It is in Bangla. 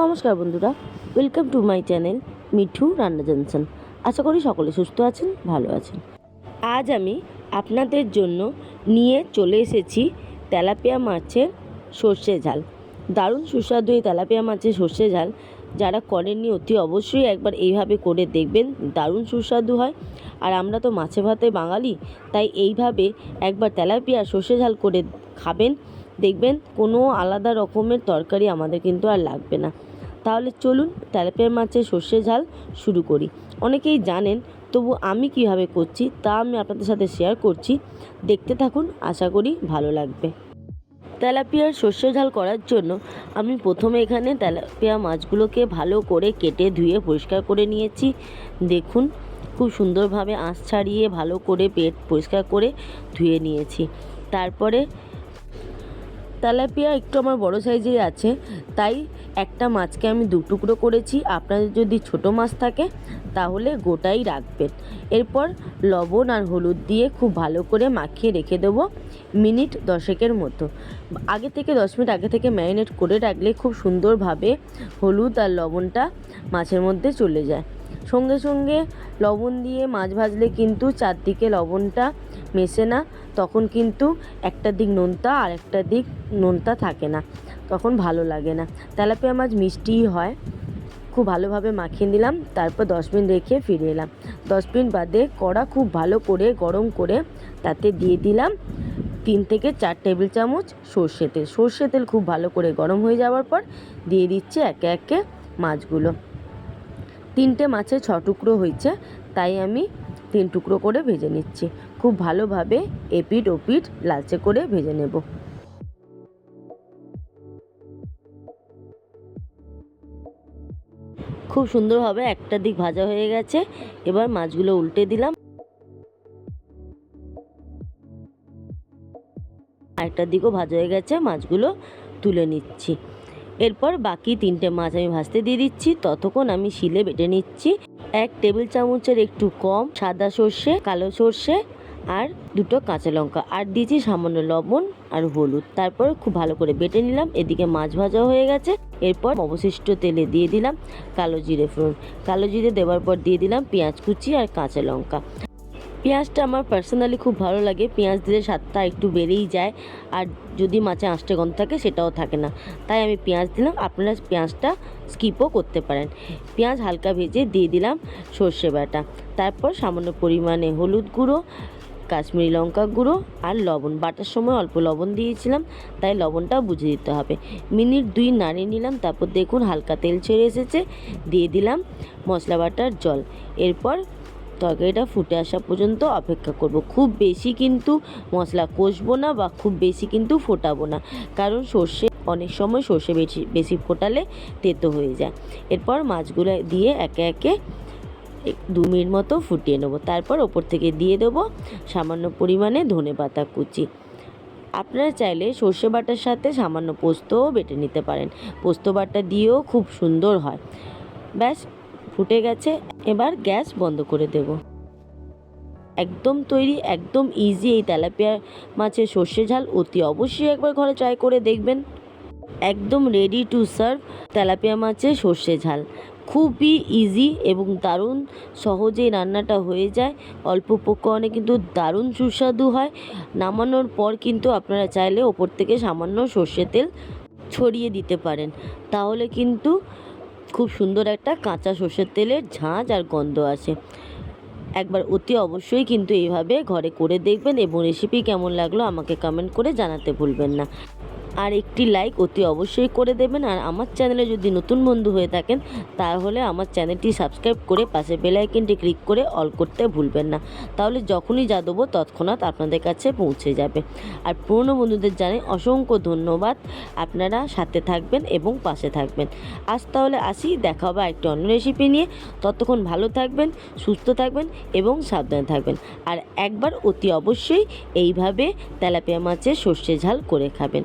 নমস্কার বন্ধুরা welcome to my channel Mithu রান্না জনসন। আশা করি সকলে সুস্থ আছেন, ভালো আছেন। আজ আমি আপনাদের জন্য নিয়ে চলে এসেছি তেলাপিয়া মাছের সর্ষে ঝাল। দারুণ সুস্বাদু এই তেলাপিয়া মাছের সর্ষে ঝাল। যারা করেননি, অতি অবশ্যই একবার এইভাবে করে দেখবেন, দারুণ সুস্বাদু হয়। আর আমরা তো মাছে ভাতে বাঙালি, তাই এইভাবে একবার তেলাপিয়া সর্ষে ঝাল করে খাবেন। দেখবেন কোনো আলাদা রকমের তরকারি আমাদের কিন্তু আর লাগবে না। তাহলে চলুন তেলাপিয়া মাছের সর্ষে ঝাল শুরু করি। অনেকেই জানেন, তবু আমি কীভাবে করছি তা আমি আপনাদের সাথে শেয়ার করছি। দেখতে থাকুন, আশা করি ভালো লাগবে। তেলাপিয়ার সর্ষে ঝাল করার জন্য আমি প্রথমে এখানে তেলাপিয়া মাছগুলোকে ভালো করে কেটে ধুয়ে পরিষ্কার করে নিয়েছি। দেখুন, খুব সুন্দরভাবে আঁশ ছাড়িয়ে ভালো করে পেট পরিষ্কার করে ধুয়ে নিয়েছি। তারপরে তেলাপিয়া একটু আমার বড় সাইজের আছে, তাই একটা মাছকে আমি দু টুকরো করেছি। আপনাদের যদি ছোট মাছ থাকে, তাহলে গোটাই রাখবেন। এরপর লবণ আর হলুদ দিয়ে খুব ভালো করে মাখিয়ে রেখে দেবো মিনিট দশেকের মতো। আগে থেকে দশ মিনিট আগে থেকে ম্যারিনেট করে রাখলে খুব সুন্দরভাবে হলুদ আর লবণটা মাছের মধ্যে চলে যায়। সঙ্গে সঙ্গে লবণ দিয়ে মাছ ভাজলে কিন্তু চারদিকে লবণটা মেশে না, তখন কিন্তু একটা দিক নোনতা আর একটা দিক নোনতা থাকে না। তখন ভালো লাগে না। তেলাপিয়া মাছ মিষ্টিই হয়। খুব ভালোভাবে মাখিয়ে নিলাম, তারপর দশ মিনিট রেখে ফিরে এলাম। দশ মিনিট বাদে কড়া খুব ভালো করে গরম করে তাতে দিয়ে দিলাম তিন থেকে চার টেবিল চামচ সর্ষে তেল। সর্ষে তেল খুব ভালো করে গরম হয়ে যাওয়ার পর দিয়ে দিচ্ছে একে একে মাছগুলো। তিনটে মাছে ছ টুকরো হয়েছে, তাই আমি তিন টুকরো করে ভেজে নিচ্ছি। খুব ভালোভাবে এপিট ওপিট লালচে করে ভেজে নেব। খুব সুন্দরভাবে একটা দিক ভাজা হয়ে গেছে। এবার মাছগুলো উল্টে দিলাম। আরেকটা দিকও ভাজা হয়ে গেছে, মাছগুলো তুলে নিচ্ছি। এরপর বাকি তিনটে মাছ আমি ভাজতে দিয়ে দিচ্ছি। ততক্ষণ আমি শিলে বেটে নিচ্ছি। এক টেবিল চামচের একটু কম সাদা সর্ষে, কালো সর্ষে আর দুটো কাঁচা লঙ্কা। আর দিয়েছি সামান্য লবণ আর হলুদ। তারপর খুব ভালো করে বেটে নিলাম। এদিকে মাছ ভাজা হয়ে গেছে। এরপর অবশিষ্ট তেলে দিয়ে দিলাম কালো জিরে ফোড়ন। কালো জিরে দেওয়ার পর দিয়ে দিলাম পেঁয়াজ কুচি আর কাঁচা লঙ্কা। পেঁয়াজটা আমার পার্সোনালি খুব ভালো লাগে। পেঁয়াজ দিলে স্বাদটা একটু বেড়েই যায়। আর যদি মাছে আঁশটে গন্ধ থাকে, সেটাও থাকে না। তাই আমি পেঁয়াজ দিলাম। আপনারা পেঁয়াজটা স্কিপও করতে পারেন। পেঁয়াজ হালকা ভেজে দিয়ে দিলাম সর্ষে বাটা। তারপর সামান্য পরিমাণে হলুদ গুঁড়ো কাশ্মীরি লঙ্কা গুঁড়ো আর লবণ। বাটার সময় অল্প লবণ দিয়েছিলাম, তাই লবণটা বুঝে দিতে হবে। মিনিট দুই নাড়িয়ে নিলাম, তারপর দেখুন হালকা তেল ছেড়ে এসেছে, দিয়ে দিলাম মশলা বাটার জল। এরপর তরকারিটা ফুটে আসা পর্যন্ত অপেক্ষা করব। খুব বেশি কিন্তু মশলা কষবো না বা খুব বেশি কিন্তু ফোটাবো না, কারণ সর্ষে, অনেক সময় সর্ষে বেশি বেশি ফোটালে তেতো হয়ে যায়। এরপর মাছগুলো দিয়ে একে একে দু মিনিট মতো ফুটিয়ে নেব। তারপর ওপর থেকে দিয়ে দেবো সামান্য পরিমাণে ধনে পাতা কুচি। আপনারা চাইলে সর্ষে বাটার সাথে সামান্য পোস্তও বেটে নিতে পারেন। পোস্ত বাটা দিয়েও খুব সুন্দর হয়। ব্যাস, ফুটে গেছে। এবার গ্যাস বন্ধ করে দেব। একদম তৈরি, একদম ইজি এই তেলাপিয়া মাছের সর্ষে ঝাল অতি অবশ্যই একবার ঘরে ট্রাই করে দেখবেন। একদম রেডি টু সার্ভ তেলাপিয়া মাছের সর্ষে ঝাল। খুবই ইজি এবং দারুণ সহজেই রান্নাটা হয়ে যায়। অল্প উপকরণে কিন্তু দারুণ সুস্বাদু হয়। নামানোর পর কিন্তু আপনারা চাইলে ওপর থেকে সামান্য সর্ষে তেল ছড়িয়ে দিতে পারেন। তাহলে কিন্তু খুব সুন্দর একটা কাঁচা সর্ষের তেলের ঝাঁঝ আর গন্ধ আসে। একবার অতি অবশ্যই কিন্তু এইভাবে ঘরে করে দেখবেন এবং রেসিপি কেমন লাগল আমাকে কমেন্ট করে জানাতে ভুলবেন না। আর একটি লাইক অতি অবশ্যই করে দেবেন। আর আমার চ্যানেলে যদি নতুন বন্ধু হয়ে থাকেন, তাহলে আমার চ্যানেলটি সাবস্ক্রাইব করে পাশে বেল আইকনটি ক্লিক করে অল করতে ভুলবেন না। তাহলে যখনই যা দেবো, তৎক্ষণাৎ আপনাদের কাছে পৌঁছে যাবে। আর পুরনো বন্ধুদের জানাই অসংখ্য ধন্যবাদ। আপনারা সাথে থাকবেন এবং পাশে থাকবেন। আজ তাহলে আসি, দেখা হবে একটি অন্য রেসিপি নিয়ে। ততক্ষণ ভালো থাকবেন, সুস্থ থাকবেন এবং সাবধানে থাকবেন। আর একবার অতি অবশ্যই এইভাবে তেলাপিয়া মাছের সর্ষে ঝাল করে খাবেন।